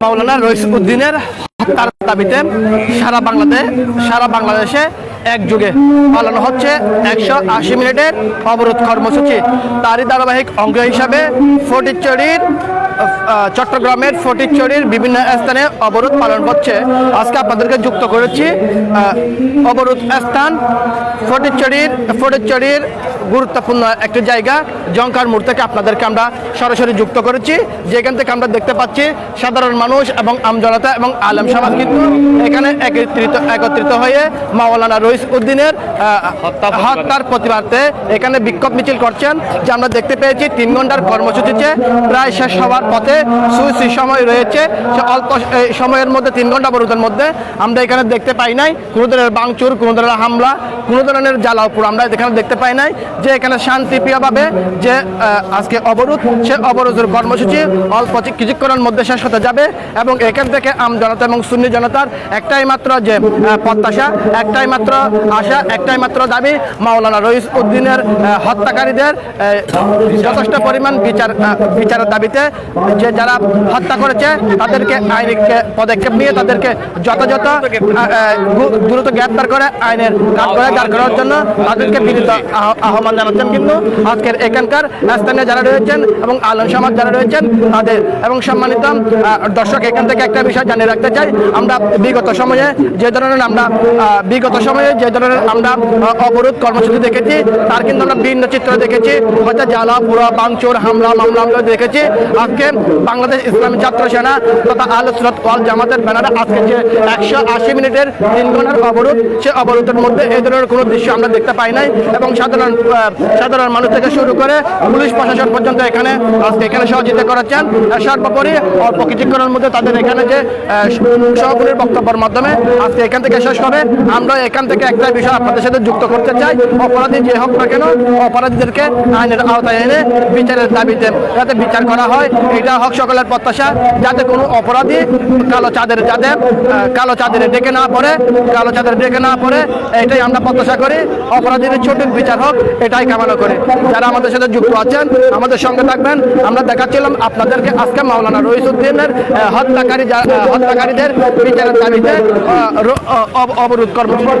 মাওলানা রইস উদ্দিনের হত্যার দাবিতে সারা বাংলাদেশ সারা বাংলাদেশে একযোগে পালানো হচ্ছে একশো আশি মিনিটের অবরোধ কর্মসূচি। তারই ধারাবাহিক অঙ্গ হিসাবে ফটিকচুরির চট্টগ্রামের ফটিকচুরির বিভিন্ন স্থানে অবরোধ পালন করছে আজকে আপনাদেরকে যুক্ত করেছি অবরোধ স্থান ফটিকচুরির ফটিকচুরির গুরুত্বপূর্ণ একটি জায়গা জঙ্কার মোড় থেকে আপনাদেরকে আমরা সরাসরি যুক্ত করেছি। যেখান থেকে আমরা দেখতে পাচ্ছি সাধারণ মানুষ এবং আমজনতা এবং আলম সমাজ কিন্তু এখানে একত্রিত একত্রিত হয়ে মাওলানা রইস উদ্দিনের হত্যার প্রতিবাদে। এখানে বিক্ষোভ মিছিল করছেন। যে আমরা দেখতে পেয়েছি তিন ঘণ্টার কর্মসূচিতে প্রায় শেষ হওয়ার পথে সুইসি সময় রয়েছে। সে অল্প সময়ের মধ্যে তিন ঘণ্টা অবরোধের মধ্যে আমরা এখানে দেখতে পাই নাই। কোনো ধরনের বাংচুর কোনো ধরনের হামলা কোনো ধরনের জ্বালাওপুর আমরা এখানে দেখতে পাই নাই। যে এখানে শান্তিপ্রিয়ভাবে যে আজকে অবরোধ, সে অবরোধের কর্মসূচি অল্প কিছুক্ষণের মধ্যে শেষ হতে যাবে এবং এখান থেকে আম জনতা এবং সুন্নি জনতার একটাই মাত্র যে প্রত্যাশা, একটাই মাত্র আশা, একটাই মাত্র দাবি, মাওলানা রইস উদ্দিনের হত্যাকারীদের যথেষ্ট পরিমাণ বিচার বিচারের দাবিতে যে যারা হত্যা করেছে, তাদেরকে আইনিক পদক্ষেপ নিয়ে তাদেরকে যথাযথ দ্রুত গ্রেপ্তার করে আইনের কাজ করে দাঁড় করার জন্য তাদেরকে বিনীত আহ- আহ্বান জানাচ্ছেন কিন্তু আজকের এখানকার স্থানীয় যারা রয়েছেন এবং আলম সমাজ যারা রয়েছেন তাদের এবং সম্মানিত দর্শক এখান থেকে একটা বিষয় জানিয়ে রাখতে চাই। আমরা বিগত সময়ে যে ধরনের আমরা বিগত সময়ে যে ধরনের আমরা অবরোধ কর্মসূচি দেখেছি, তার কিন্তু আমরা ভিন্ন চিত্র দেখেছি। হয়তো জ্বালা, পুরো বাংচোর হামলা, মামলা আমরা দেখেছি। আজকে বাংলাদেশ ইসলামী ছাত্র সেনা তথা আল সুরত ওয়াল জামাতের ব্যানারে আজকে যে একশো আশি মিনিটের তিন ঘণ্টার অবরোধ, সে অবরোধের মধ্যে এই ধরনের কোনো দৃশ্য আমরা দেখতে পাই নাই এবং সাধারণ সাধারণ মানুষ থেকে শুরু করে পুলিশ প্রশাসন পর্যন্ত এখানে, আজকে এখানে সহযোগিতা করাচ্ছেন। আর সর্বোপরি অল্প কিছুক্ষণের মধ্যে তাদের এখানে যে সভাপতির বক্তব্যের মাধ্যমে আজকে এখান থেকে শেষ হবে। আমরা এখান থেকে একটা বিষয় আপনাদের সাথে যুক্ত করতে চাই। অপরাধী যে হোক না কেন, অপরাধীদেরকে আইনের আওতায় এনে বিচারের দাবিতে যাতে বিচার করা হয়, এটা হোক সকলের প্রত্যাশা। যাতে কোনো অপরাধী কালো চাঁদের যাতে কালো চাঁদের ডেকে না পড়ে, কালো চাঁদের ডেকে না পড়ে, এটাই আমরা প্রত্যাশা করি। অপরাধীদের ছোটের বিচার হোক এটাই কামনা করে। যারা আমাদের সাথে যুক্ত আছেন, আমাদের সঙ্গে থাকবেন। আমরা দেখাচ্ছিলাম আপনাদেরকে আজকে মাওলানা রহিসুদ্দিনের হত্যাকারী হত্যাকারীদের বিচারের দাবিতে অবরোধ কর্মসূচি।